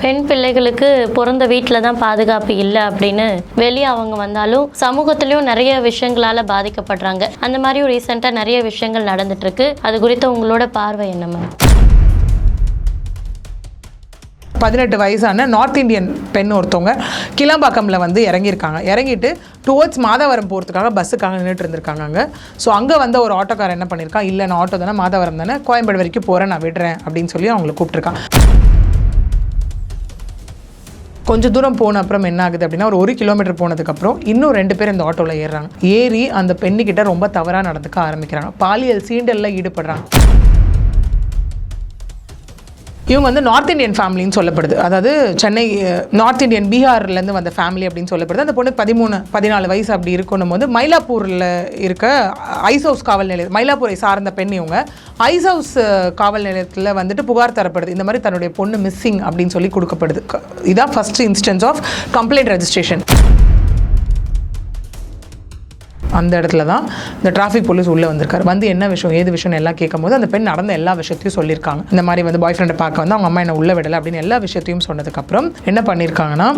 பெண் பிள்ளைகளுக்கு பிறந்த வீட்டில் தான் பாதுகாப்பு இல்லை அப்படின்னு வெளியே அவங்க வந்தாலும் சமூகத்திலையும் நிறைய விஷயங்களால பாதிக்கப்படுறாங்க. அந்த மாதிரியும் ரீசெண்டாக நிறைய விஷயங்கள் நடந்துட்டு இருக்கு அது குறித்த உங்களோட பார்வை என்ன மேம் பதினெட்டு வயசான நார்த் இந்தியன் பெண் ஒருத்தவங்க கிளம்பாக்கம்ல வந்து இறங்கியிருக்காங்க. இறங்கிட்டு டுவர்ட்ஸ் மாதவரம் போகிறதுக்காக பஸ்ஸுக்காக நின்றுட்டு இருந்திருக்காங்க அங்கே. ஸோ அங்கே வந்து ஒரு ஆட்டோக்காரர் என்ன பண்ணியிருக்கான் இல்லை நான் ஆட்டோ தானே மாதவரம் தானே கோயம்பேடு வரைக்கும் போகிறேன் நான் விடுறேன் அப்படின்னு சொல்லி அவங்கள கூப்பிட்டுருக்கான் கொஞ்சம் தூரம் போன அப்புறம் என்ன ஆகுது அப்படின்னா ஒரு ஒரு கிலோமீட்டர் போனதுக்கப்புறம் இன்னும் ரெண்டு பேர் இந்த ஆட்டோவில் ஏறுறாங்க. ஏறி அந்த பெண்ணுக்கிட்ட ரொம்ப தவறாக நடந்துக்க ஆரம்பிக்கிறாங்க. பாலியல் சீண்டலில் ஈடுபடுறாங்க. இவங்க வந்து நார்த் இந்தியன் ஃபேமிலின்னு சொல்லப்படுது. அதாவது சென்னை நார்த் இந்தியன் பீகார்லேருந்து வந்த ஃபேமிலி அப்படின்னு சொல்லப்படுது. அந்த பொண்ணுக்கு பதிமூணு பதினாலு வயசு அப்படி இருக்கணும் போது மயிலாப்பூரில் இருக்க ஐஸ் ஹவுஸ் காவல் நிலையம் மயிலாப்பூரை சார்ந்த பெண் இவங்க ஐஸ் ஹவுஸ் காவல் நிலையத்தில் வந்துட்டு புகார் தரப்படுது. இந்த மாதிரி தன்னுடைய பொண்ணு மிஸ்ஸிங் அப்படின்னு சொல்லி கொடுக்கப்படுது. இதான் first instance of complaint registration அந்த இடத்துல தான் இந்த டிராஃபிக் போலீஸ் உள்ளே வந்திருக்காரு. வந்து என்ன விஷயம் ஏது விஷயம் எல்லாம் கேட்கும்போது அந்த பெண் நடந்த எல்லா விஷயத்தையும் சொல்லியிருக்காங்க. இந்த மாதிரி வந்து பாய் ஃப்ரெண்டை பார்க்க வந்து அவங்க அம்மா என்ன உள்ள விடலை அப்படின்னு எல்லா விஷயத்தையும் சொன்னதுக்கப்புறம் என்ன பண்ணியிருக்காங்கன்னா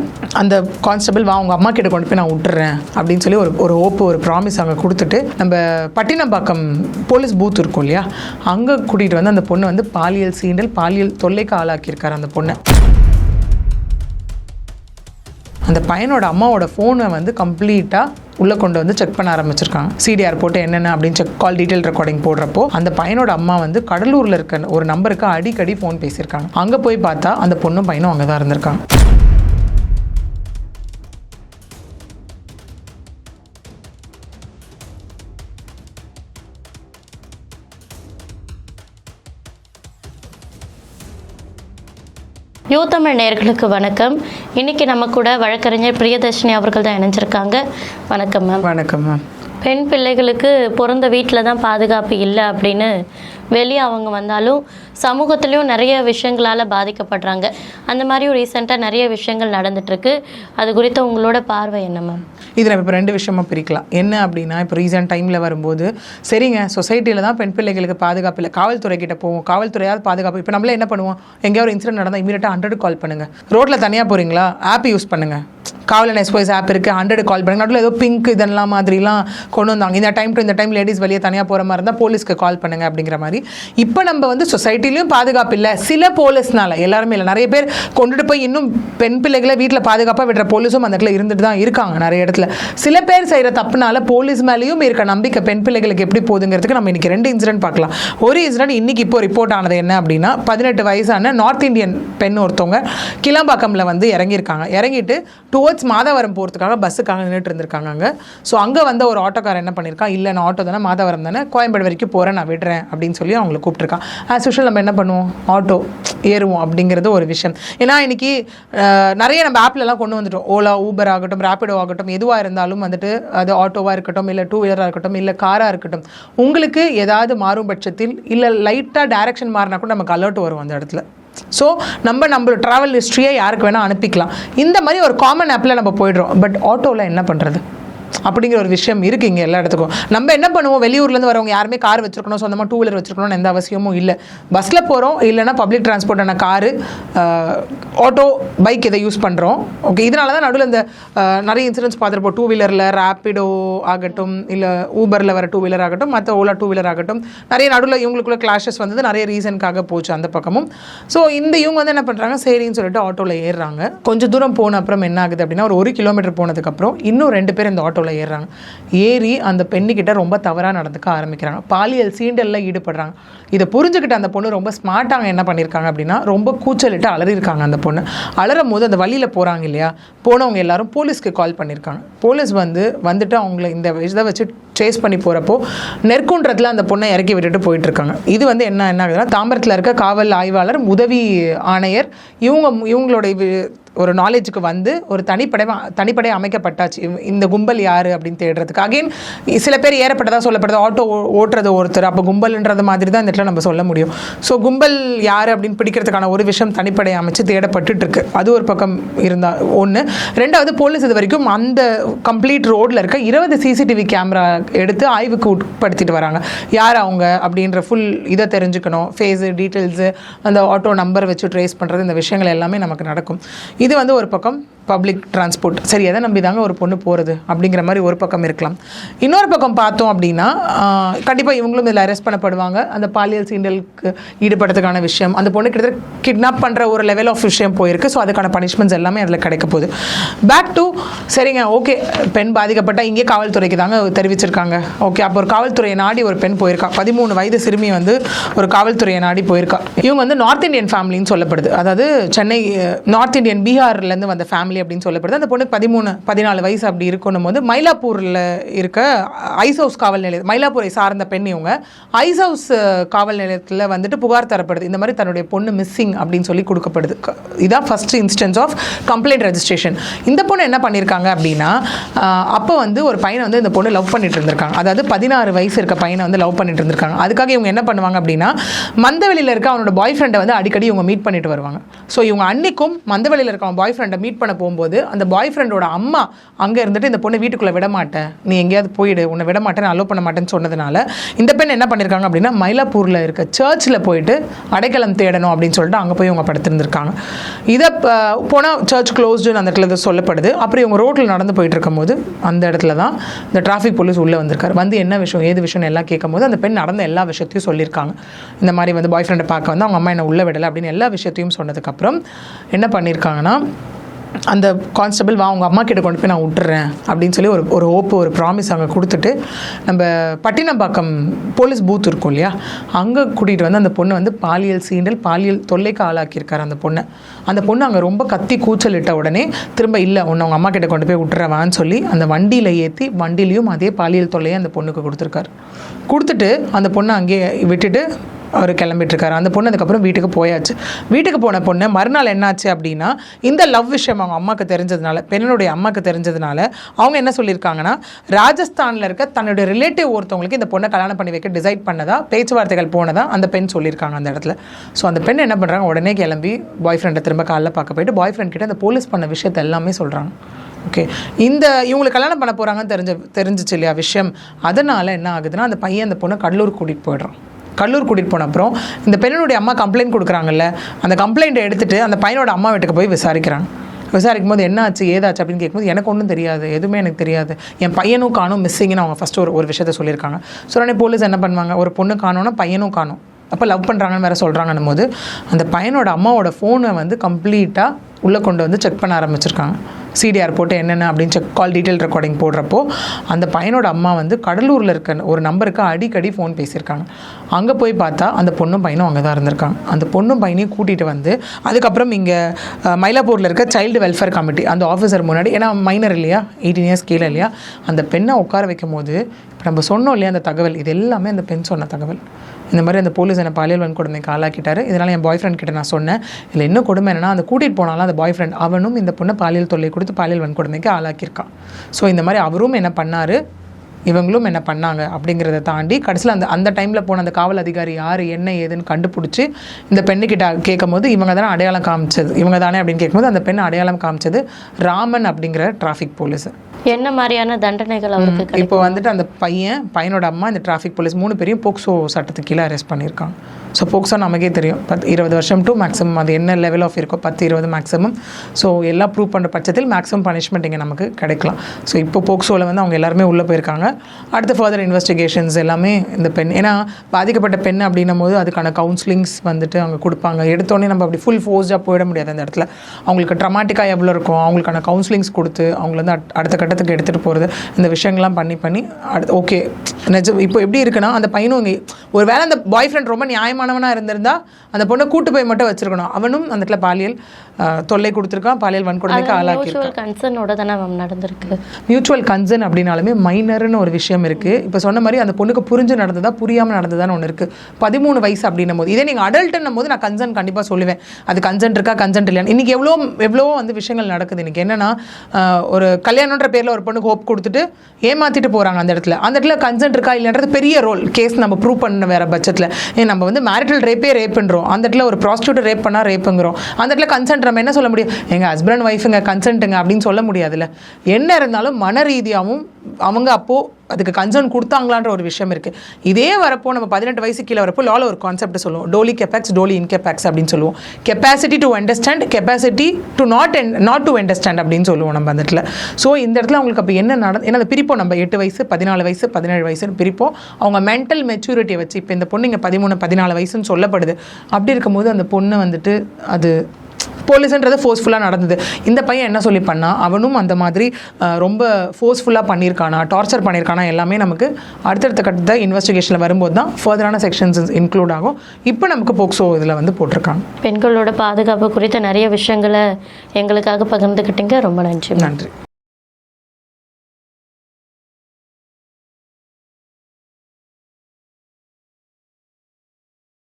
அந்த கான்ஸ்டபிள் வா அவங்க அம்மா கிட்ட கொண்டு போய் நான் விட்டுறேன் அப்படின்னு சொல்லி ஒரு ஒரு ஓப்பு ஒரு ப்ராமிஸ் அங்கே கொடுத்துட்டு நம்ம பட்டினம்பாக்கம் போலீஸ் பூத் இருக்கும் இல்லையா? அங்கே கூட்டிகிட்டு வந்து அந்த பொண்ணு வந்து பாலியல் சீண்டல் பாலியல் தொல்லைக்கு ஆளாக்கியிருக்காரு அந்த பொண்ணை. அந்த பையனோட அம்மாவோட ஃபோனை வந்து கம்ப்ளீட்டாக உள்ளே கொண்டு வந்து செக் பண்ண ஆரம்பிச்சிருக்காங்க. சிடிஆர் போட்டு என்னென்ன அப்படின்னு செக் கால் டீட்டெயில் ரெக்கார்டிங் போடுறப்போ அந்த பையனோட அம்மா வந்து கடலூரில் இருக்க ஒரு நம்பருக்கு அடிக்கடி ஃபோன் பேசியிருக்காங்க. அங்கே போய் பார்த்தா அந்த பொண்ணும் பையனும் அங்கே தான் இருந்திருக்காங்க. யூ தமிழ் நேயர்களுக்கு வணக்கம். இன்னைக்கு நம்ம கூட வழக்கறிஞர் பிரியதர்ஷினி அவர்கள் தான் இணைஞ்சிருக்காங்க. வணக்கம் மேம் வணக்கம் மேம் பெண் பிள்ளைகளுக்கு பிறந்த வீட்டில் தான் பாதுகாப்பு இல்லை அப்படின்னு வெளியே அவங்க வந்தாலும் சமூகத்துலேயும் நிறைய விஷயங்களால் பாதிக்கப்படுறாங்க. அந்த மாதிரியும் ரீசெண்டாக நிறைய விஷயங்கள் நடந்துட்டுருக்கு. அது குறித்த உங்களோட பார்வை என்ன மேம் இதில் இப்போ ரெண்டு விஷயமா பிரிக்கலாம். என்ன அப்படின்னா இப்போ ரீசெண்ட் டைமில் வரும்போது சரிங்க சொசைட்டியில் தான் பெண் பிள்ளைகளுக்கு பாதுகாப்பு இல்லை. காவல்துறை கிட்ட போவோம். காவல்துறையாவது பாதுகாப்பு. இப்போ நம்மளே என்ன பண்ணுவோம்? எங்கேயாவது ஒரு இன்சிடென்ட் நடந்தால் இமீடியட்டாக ஹண்ட்ரட் கால் பண்ணுங்கள் ரோட்டில் தனியாக போகிறீங்களா ஆப் யூஸ் பண்ணுங்கள் காவலன் எஸ்போஸ் ஆப் இருக்குது ஹண்ட்ரட் கால் பண்ணுங்க. நடுவில் ஏதோ பிங்க் இதெல்லாம் மாதிரிலாம் கொண்டு வந்தாங்க. இந்த டைம் டு இந்த டைம் லேடிஸ் வெளியே தனியாக போகிற மாதிரி இருந்தால் போலீஸ்க்கு கால் பண்ணுங்க அப்படிங்கிற மாதிரி. இப்போ நம்ம வந்து சொசைட்டி சொசைட்டிலையும் பாதுகாப்பு இல்லை. சில போலீஸ்னால எல்லாருமே இல்லை. நிறைய பேர் கொண்டுட்டு போய் இன்னும் பெண் பிள்ளைகளை வீட்டில் பாதுகாப்பாக விடுற போலீஸும் அந்த இடத்துல இருந்துட்டு தான் இருக்காங்க நிறைய இடத்துல. சில பேர் செய்கிற தப்புனால போலீஸ் மேலேயும் இருக்க நம்பிக்கை பெண் பிள்ளைகளுக்கு எப்படி போகுதுங்கிறதுக்கு நம்ம இன்னைக்கு ரெண்டு இன்சிடென்ட் பார்க்கலாம். ஒரு இன்சிடென்ட் இன்னைக்கு இப்போ ரிப்போர்ட் ஆனது என்ன அப்படின்னா பதினெட்டு வயசான நார்த் இந்தியன் பெண் ஒருத்தவங்க கிளம்பாக்கம்ல வந்து இறங்கியிருக்காங்க. இறங்கிட்டு டுவர்ட்ஸ் மாதவரம் போகிறதுக்காக பஸ்ஸுக்காக நின்றுட்டு இருந்திருக்காங்க அங்கே. ஸோ அங்கே வந்த ஒரு ஆட்டோக்காரர் என்ன பண்ணியிருக்கான்? இல்லை நான் ஆட்டோ தானே மாதவரம் தானே கோயம்பேடு வரைக்கும் போகிறேன் நான் விடுறேன் அப்படின்னு சொல்லி அவங்களை கூப்பிட்டுருக்கான். ஆஸ் யூஷுவல் நம்ம என்ன பண்ணுவோம்? ஆட்டோ ஏறுவோம் அப்படிங்கிறது ஒரு விஷயம். ஏன்னா இன்னைக்கு நிறைய நம்ம ஆப்லலாம் கொண்டு வந்துட்டோம். ஓலா ஊபர் ஆகட்டும் ரேப்பிடோ ஆகட்டும் எதுவாக இருந்தாலும் வந்துட்டு அது ஆட்டோவாக இருக்கட்டும் இல்லை டூ வீலராக இருக்கட்டும் இல்லை காராக இருக்கட்டும் உங்களுக்கு ஏதாவது மாறும் பட்சத்தில் இல்லை லைட்டாக டேரெக்ஷன் மாறினா கூட நமக்கு அலர்ட் வரும் அந்த இடத்துல. ஸோ நம்ம நம்மளோட ட்ராவல் ஹிஸ்ட்ரியை யாருக்கு வேணால் அனுப்பிக்கலாம். இந்த மாதிரி ஒரு காமன் ஆப்பில் நம்ம போயிடுறோம். பட் ஆட்டோவில் என்ன பண்ணுறது அப்படிங்கிற ஒரு விஷயம் இருக்குது இங்கே எல்லா இடத்துக்கும். நம்ம என்ன பண்ணுவோம்? வெளியூர்லேருந்து வரவங்க யாருமே கார் வச்சுருக்கணும் சொந்தமாக டூ வீலர் வச்சுருக்கணும்னு எந்த அவசியமும் இல்லை. பஸ்ஸில் போகிறோம் இல்லைனா பப்ளிக் டிரான்ஸ்போர்ட்டான காரு ஆட்டோ பைக் இதை யூஸ் பண்ணுறோம் ஓகே இதனால தான் நடுவில் இந்த நிறைய இன்சூரன்ஸ் பார்த்துருப்போம். டூ வீலரில் ரேப்பிடோ ஆகட்டும் இல்லை ஊபரில் வர டூ வீலர் ஆகட்டும் மற்ற ஓலா டூ வீலர் ஆகட்டும். நிறைய நடுவில் இவங்களுக்குள்ள கிளாஷஸ் வந்தது நிறைய ரீசனுக்காக போச்சு அந்த பக்கமும். ஸோ இந்த இவங்க வந்து என்ன பண்ணுறாங்க சரின்னு சொல்லிட்டு ஆட்டோவில் ஏறுறாங்க. கொஞ்சம் தூரம் போன அப்புறம் என்ன ஆகுது அப்படின்னா ஒரு ஒரு கிலோமீட்டர் போனதுக்கப்புறம் இன்னும் ரெண்டு பேர் இந்த ஆட்டோவில் ஏறுறாங்க. ஏறி அந்த பெண்ணுக்கிட்ட ரொம்ப தவறாக நடந்துக்க ஆரம்பிக்கிறாங்க. பாலியல் சீண்டலில் ஈடுபடுறாங்க. இதை புரிஞ்சுக்கிட்ட அந்த பொண்ணு ரொம்ப ஸ்மார்ட்டாக என்ன பண்ணியிருக்காங்க அப்படின்னா ரொம்ப கூச்சலிட்டு அலறியிருக்காங்க அந்த பொண்ணு. அலறும் போது அந்த வழியில் போகிறாங்க இல்லையா? போனவங்க எல்லாரும் போலீஸ்க்கு கால் பண்ணியிருக்காங்க போலீஸ் வந்து வந்துட்டு அவங்கள இந்த இதை வச்சு சேஸ் பண்ணி போகிறப்போ நெற்குன்றத்தில் அந்த பொண்ணை இறக்கி விட்டுட்டு போயிட்டுருக்காங்க. இது வந்து என்ன என்ன ஆகுதுன்னா தாம்பரத்தில் இருக்க காவல் ஆய்வாளர் உதவி ஆணையர் இவங்க இவங்களுடைய ஒரு நாலேஜுக்கு வந்து ஒரு தனிப்படை தனிப்படை அமைக்கப்பட்டாச்சு. இந்த கும்பல் யார் அப்படின்னு தேடுறதுக்கு. அகைன் சில பேர் ஏறப்பட்டதாக சொல்லப்படுது. ஆட்டோ ஓட்டுறது ஒருத்தர். அப்போ கும்பல்ன்றது மாதிரி தான் இந்த இடத்துல நம்ம சொல்ல முடியும். ஸோ கும்பல் யார் அப்படின்னு பிடிக்கிறதுக்கான ஒரு விஷயம் தனிப்படை அமைச்சு தேடப்பட்டுட்டு இருக்கு அது ஒரு பக்கம் இருந்தா ஒன்று ரெண்டாவது போலீஸ் இது வரைக்கும் அந்த கம்ப்ளீட் ரோட்டில் இருக்க இருபது சிசிடிவி கேமரா எடுத்து ஆய்வுக்கு உட்படுத்திட்டு வராங்க. யார் அவங்க அப்படின்ற ஃபுல் இதை தெரிஞ்சுக்கணும். ஃபேஸு டீட்டெயில்ஸு அந்த ஆட்டோ நம்பர் வச்சு ட்ரேஸ் பண்ணுறது இந்த விஷயங்கள் எல்லாமே நமக்கு நடக்கும். இது வந்து ஒரு பக்கம். பப்ளிக் டிரான்ஸ்போர்ட் சரி எதை நம்பி தாங்க ஒரு பொண்ணு போகிறது அப்படிங்கிற மாதிரி ஒரு பக்கம் இருக்கலாம். இன்னொரு பக்கம் பார்த்தோம் அப்படின்னா கண்டிப்பாக இவங்களும் இதில் அரெஸ்ட் பண்ணப்படுவாங்க. அந்த பாலியல் சீண்டலுக்கு ஈடுபடுறதுக்கான விஷயம் அந்த பொண்ணு கிட்டத்தட்ட கிட்னாப் பண்ணுற ஒரு லெவல் ஆஃப் விஷயம் போயிருக்கு. ஸோ அதுக்கான பனிஷ்மெண்ட்ஸ் எல்லாமே அதில் கிடைக்க போகுது. பேக் டு சரிங்க ஓகே பெண் பாதிக்கப்பட்டால் இங்கே காவல்துறைக்கு தாங்க தெரிவிச்சிருக்காங்க. ஓகே அப்போ ஒரு காவல்துறையை நாடி ஒரு பெண் போயிருக்கா? பதிமூணு வயது சிறுமி வந்து ஒரு காவல்துறையை நாடி போயிருக்கா? இவங்க வந்து நார்த் இந்தியன் ஃபேமிலின்னு சொல்லப்படுது. அதாவது சென்னை நார்த் இந்தியன் பீகார்லேருந்து வந்த ஃபேமிலி அப்படின்னு சொல்லப்படுது. அந்த பொண்ணுக்கு பதிமூணு பதினாலு வயசு அப்படி இருக்கணும் போது மயிலாப்பூரில் இருக்க ஐஸ் ஹவுஸ் காவல் நிலையம் மயிலாப்பூரை சார்ந்த பெண் இவங்க ஐஸ் ஹவுஸ் காவல் நிலையத்தில் வந்துட்டு புகார் தரப்படுது. இந்த மாதிரி தன்னுடைய பொண்ணு மிஸ்ஸிங் அப்படின்னு சொல்லி கொடுக்கப்படுது. இதான் first instance of complaint registration இந்த பொண்ணு என்ன பண்ணியிருக்காங்க அப்படின்னா அப்போ வந்து ஒரு பையனை வந்து இந்த பொண்ணு லவ் பண்ணிட்டு இருந்திருக்காங்க. அதாவது பதினாறு வயசு இருக்க பையனை வந்து லவ் பண்ணிட்டு இருந்திருக்காங்க. அதுக்காக இவங்க என்ன பண்ணுவாங்க அப்படின்னா மந்தவெளியில் இருக்க அவனோட பாய் ஃப்ரெண்டை வந்து அடிக்கடி இவங்க மீட் பண்ணிட்டு வருவாங்க. ஸோ இவங்க அன்னைக்கும் மந்தவெளியில் இருக்க அவன் பாய் ஃப்ரெண்டை மீட் பண்ண போகும்போது அந்த பாய் ஃப்ரெண்டோட அம்மா அங்கே இருந்துட்டு இந்த பொண்ணு வீட்டுக்குள்ளே விட மாட்டேன் நீ எங்கேயாவது போயிடு. உன்னை விட மாட்டேன் அலோவ் பண்ண மாட்டேன்னு சொன்னதுனால இந்த பெண் என்ன பண்ணியிருக்காங்க அப்படின்னா மயிலாப்பூரில் இருக்க சர்ச்சில் போயிட்டு அடைக்கலம் தேடணும் அப்படின்னு சொல்லிட்டு அங்கே போய் இவங்க படுத்திருந்திருக்காங்க. இதை போனால் சர்ச் க்ளோஸ்டுன்னு அந்த இடத்துல இது சொல்லப்படுது. அப்புறம் இவங்க ரோட்டில் நடந்து போயிட்டு இருக்கும்போது அந்த இடத்துல தான் இந்த டிராஃபிக் போலீஸ் உள்ளே வந்திருக்காரு. வந்து என்ன விஷயம் ஏது விஷயம் எல்லாம் கேட்கும்போது அந்த பெண் நடந்த எல்லா விஷயத்தையும் சொல்லியிருக்காங்க. இந்த மாதிரி வந்து பாய் ஃப்ரெண்டை பார்க்க வந்து அவங்க அம்மா என்ன உள்ள விடலை அப்படின்னு எல்லா விஷயத்தையும் சொன்னதுக்கப்புறம் என்ன பண்ணியிருக்காங்கன்னா அந்த கான்ஸ்டபிள் வா உங்கள் அம்மா கிட்ட கொண்டு போய் நான் விட்டுறேன் அப்படின்னு சொல்லி ஒரு ஒரு ஓப்பு ஒரு ப்ராமிஸ் அங்கே கொடுத்துட்டு நம்ம பட்டினம்பாக்கம் போலீஸ் பூத் இருக்கும் இல்லையா? அங்கே கூட்டிகிட்டு வந்து அந்த பொண்ணு வந்து பாலியல் சீண்டல் பாலியல் தொல்லைக்கு ஆளாக்கியிருக்காரு அந்த பொண்ணை. அந்த பொண்ணு அங்கே ரொம்ப கத்தி கூச்சல் இட்ட உடனே திரும்ப இல்லை உன்னை அவங்க அம்மா கிட்ட கொண்டு போய் விட்டுறவான்னு சொல்லி அந்த வண்டியில் ஏற்றி வண்டிலையும் அதே பாலியல் தொல்லையை அந்த பொண்ணுக்கு கொடுத்துருக்காரு. கொடுத்துட்டு அந்த பொண்ணை அங்கேயே விட்டுட்டு அவர் கிளம்பிட்டுருக்காரு. அந்த பொண்ணு அதுக்கப்புறம் வீட்டுக்கு போயாச்சு. வீட்டுக்கு போன பொண்ணு மறுநாள் என்னாச்சு அப்படின்னா இந்த லவ் விஷயம் அவங்க அம்மாவுக்கு தெரிஞ்சதுனால பெண்ணுடைய அம்மாவுக்கு தெரிஞ்சதுனால அவங்க என்ன சொல்லியிருக்காங்கன்னா ராஜஸ்தானில் இருக்க தன்னுடைய ரிலேட்டிவ் ஒருத்தவங்களுக்கு இந்த பொண்ணை கல்யாணம் பண்ணி வைக்க டிசைட் பண்ணதா பேச்சுவார்த்தைகள் போனதா அந்த பெண் சொல்லியிருக்காங்க அந்த இடத்துல. ஸோ அந்த பெண் என்ன பண்ணுறாங்க உடனே கிளம்பி பாய் ஃப்ரெண்டை திரும்ப காலைல பார்க்க போயிட்டு பாய் ஃப்ரெண்ட் கிட்ட அந்த போலீஸ் பண்ண விஷயத்தை எல்லாமே சொல்கிறாங்க ஓகே இந்த இவங்களுக்கு கல்யாணம் பண்ண போகிறாங்கன்னு தெரிஞ்ச தெரிஞ்சிச்சு இல்லையா விஷயம். அதனால் என்ன ஆகுதுன்னா அந்த பையன் அந்த பொண்ணை கடலூர் கூட்டிகிட்டு போயிடுறான். கல்லூர் கூட்டிகிட்டு போன அப்புறம் இந்த பெண்ணுடைய அம்மா கம்ப்ளைண்ட் கொடுக்குறாங்கல்ல அந்த கம்ப்ளைண்ட்டை எடுத்துட்டு அந்த பையனோட அம்மா வீட்டுக்கு போய் விசாரிக்கிறாங்க. விசாரிக்கும் போது என்ன ஆச்சு ஏதாச்சு அப்படின்னு கேட்கும்போது எனக்கு ஒன்றும் தெரியாது எதுவுமே எனக்கு தெரியாது. என் பையனும் காணும் மிஸ்ஸிங்னு அவங்க ஃபஸ்ட்டு ஒரு ஒரு விஷயத்த சொல்லியிருக்காங்க. ஸோ உடனே போலீஸ் என்ன பண்ணுவாங்க? ஒரு பொண்ணு காணும்னா பையனும் காணும். அப்போ லவ் பண்ணுறாங்கன்னு வேறு சொல்கிறாங்கன்னும் போது அந்த பையனோட அம்மாவோட ஃபோனை வந்து கம்ப்ளீட்டாக உள்ளே கொண்டு வந்து செக் பண்ண ஆரம்பிச்சிருக்காங்க. சிடிஆர் போட்டு என்னென்ன அப்படின்னு செக் கால் டீட்டெயில் ரெக்கார்டிங் போடுறப்போ அந்த பையனோட அம்மா வந்து கடலூரில் இருக்க ஒரு நம்பருக்கு அடிக்கடி ஃபோன் பேசியிருக்காங்க. அங்கே போய் பார்த்தா அந்த பொண்ணும் பையனும் அங்கே தான் இருந்திருக்காங்க. அந்த பொண்ணும் பையனையும் கூட்டிகிட்டு வந்து அதுக்கப்புறம் இங்கே மயிலாப்பூரில் இருக்க சைல்டு வெல்ஃபேர் கமிட்டி அந்த ஆஃபீஸர் முன்னாடி ஏன்னா மைனர் இல்லையா? எயிட்டீன் இயர்ஸ் கீழே இல்லையா? அந்த பெண்ணை உட்கார வைக்கும் போது இப்போ நம்ம சொன்னோம் இல்லையா அந்த தகவல்? இது எல்லாமே அந்த பெண் சொன்ன தகவல். இந்த மாதிரி அந்த போலீஸ் என்னை பாலியல் வன்கொடுமைக்கு ஆளாக்கிட்டாரு. இதனால் என் பாய் ஃப்ரெண்ட் கிட்ட நான் சொன்னேன். இதில் இன்னும் கொடுமை என்னன்னா அந்த கூட்டிகிட்டு போனாலும் அந்த பாய் ஃப்ரெண்ட் அவனும் இந்த பொண்ணை பாலியல் தொல்லை கொடுத்து பாலியல் வன்கொடுமைக்கு ஆளாக்கியிருக்கான் ஸோ இந்த மாதிரி அவரும் என்ன பண்ணார்? இவங்களும் என்ன பண்ணாங்க அப்படிங்கிறத தாண்டி கடைசியில் அந்த அந்த டைமில் போன அந்த காவல் அதிகாரி யார் என்ன ஏதுன்னு கண்டுபிடிச்சி இந்த பெண்ணுக்கிட்ட கேட்கும் போது இவங்க தானே அடையாளம் காமிச்சது. இவங்க தானே அப்படின்னு கேட்கும்போது அந்த பெண் அடையாளம் காமிச்சது ராமன் அப்படிங்கிற டிராஃபிக் போலீஸு என்ன மாதிரியான தண்டனைகள் அவருக்கு இப்போ வந்துட்டு அந்த பையன் பையனோட அம்மா இந்த டிராஃபிக் போலீஸ் மூணு பேரையும் போக்சோ சட்டத்துக்கு கீழே அரெஸ்ட் பண்ணியிருக்காங்க. ஸோ போக்சோ நமக்கே தெரியும். பத்து இருபது வருஷம் டு மேக்ஸிமம் அது என்ன லெவல் ஆஃப் இருக்கோ பத்து இருபது மேக்ஸிமம் ஸோ எல்லாம் ப்ரூவ் பண்ணுற பட்சத்தில் மேக்ஸிமம் பனிஷ்மெண்ட் இங்கே நமக்கு கிடைக்கலாம். ஸோ இப்போ போக்சோவில் வந்து அவங்க எல்லாருமே உள்ளே போயிருக்காங்க. அடுத்த ஃபர்தர் இன்வெஸ்டிகேஷன்ஸ் எல்லாமே இந்த பெண் ஏன்னா பாதிக்கப்பட்ட பெண் அப்படின்னும் போது அதுக்கான கவுன்சிலிங்ஸ் வந்துட்டு அவங்க கொடுப்பாங்க. எடுத்தோடனே நம்ம அப்படி ஃபுல் ஃபோர்ஸ்டாக போயிட முடியாது அந்த இடத்துல. அவங்களுக்கு ட்ரமாட்டிக்காக எவ்வளோ இருக்கும் அவங்களுக்கான கவுன்சிலிங்ஸ் கொடுத்து அவங்கள வந்து அட்- அடுத்த கட்டத்துக்கு எடுத்துகிட்டு போகிறது இந்த விஷயங்கள்லாம் பண்ணி பண்ணி அடுத்து ஓகே நிஜம் இப்போ எப்படி இருக்குன்னா அந்த பையனும் இங்கே ஒரு வேளை அந்த பாய் ஃப்ரெண்ட் ரொம்ப நியாயமானவனாக இருந்திருந்தா அந்த பொண்ணை கூட்டு போய் மட்டும் வச்சிருக்கணும். அவனும் அந்த இடத்துல பாலியல் தொல்லை கொடுத்துருக்கான் பாலியல் வன்கொடுமைக்கு ஆளாக்கியிருக்கான் மியூச்சுவல் கன்சர்னோட தானே மேம் நடந்திருக்கு. மியூச்சுவல் கன்சர்ன் அப்படின்னாலுமே மைனர்னு ஒரு விஷயம் இருக்குது இப்போ சொன்ன மாதிரி அந்த பொண்ணுக்கு புரிஞ்சு நடந்ததா புரியாமல் நடந்ததான்னு ஒன்று இருக்குது பதிமூணு வயசு அப்படின்னும் போது இதே நீங்கள் அடல்ட்டுன்னும் போது நான் கன்சர்ன் கண்டிப்பாக சொல்லுவேன். அது கன்சென்ட் இருக்கா கன்சென்ட் இல்லையா இன்றைக்கி எவ்வளோ எவ்வளோ வந்து விஷயங்கள் நடக்குது. இன்றைக்கி என்னென்னா ஒரு கல்யாணன்ற பேரில் ஒரு பொண்ணுக்கு ஹோப் கொடுத்துட்டு ஏமாற்றிட்டு போகிறாங்க அந்த இடத்துல. அந்த இடத்துல கன்சென்ட் இருக்கா இல்லைன்றது பெரிய ரோல் கேஸ் நம்ம ப்ரூவ் பண்ண வேற பட்சத்தில். ஏன் நம்ம வந்து மேரிட்டல் ரேப்பே ரேப் பண்ணுறோம் அந்த இடத்துல ஒரு ப்ராஸ்டியூட் ரேப் பண்ணால் ரேப்புங்கிறோம் அந்த இடத்துல கன்சென்ட் நம்ம என்ன சொல்ல முடியும்? எங்கள் ஹஸ்பண்ட் ஒய்ஃபுங்க கன்சென்ட்டுங்க அப்படின்னு சொல்ல முடியாதுல்ல. என்ன இருந்தாலும் மன ரீதியாகவும் அவங்க அப்போது அதுக்கு கன்சர்ன் கொடுத்தாங்களான்ற ஒரு விஷயம் இருக்குது இதே வரப்போ நம்ம பதினெட்டு வயசு கீழே வரப்போ லால ஒரு கான்செப்ட் சொல்லுவோம். டோலி கெப்பாக்ஸ் டோலி இன்கெப்பாக்ஸ் அப்படின்னு சொல்லுவோம். Capacity to understand capacity to not not to understand அப்படின்னு சொல்லுவோம் நம்ம அந்த இடத்துல. ஸோ இந்த இடத்துல அவங்களுக்கு அப்போ என்ன நட ஏன்னா அதை பிரிப்போம் நம்ம. எட்டு வயசு பதினாலு வயசு பதினேழு வயசுன்னு பிரிப்போம். அவங்க மென்டல் மெச்சூரிட்டியை வச்சு இப்போ இந்த பொண்ணு இங்கே பதிமூணு பதினாலு வயசுன்னு சொல்லப்படுது. அப்படி இருக்கும்போது அந்த பொண்ணு வந்துட்டு அது போலீஸ்ன்றது ஃபோர்ஸ்ஃபுல்லாக நடந்தது. இந்த பையன் என்ன சொல்லி பண்ணா அவனும் அந்த மாதிரி ரொம்ப ஃபோர்ஸ்ஃபுல்லாக பண்ணியிருக்கானா டார்ச்சர் பண்ணியிருக்கானா எல்லாமே நமக்கு அடுத்தடுத்த கட்டத்தை இன்வெஸ்டிகேஷனில் வரும்போது தான் ஃபர்தரான செக்ஷன்ஸ் இன்க்ளூட் ஆகும். இப்போ நமக்கு போக்சோ இதில் வந்து போட்டிருக்காங்க. பெண்களோட பாதுகாப்பு குறித்த நிறைய விஷயங்களை எங்களுக்காக பகிர்ந்துக்கிட்டீங்க ரொம்ப நன்றி. நன்றி.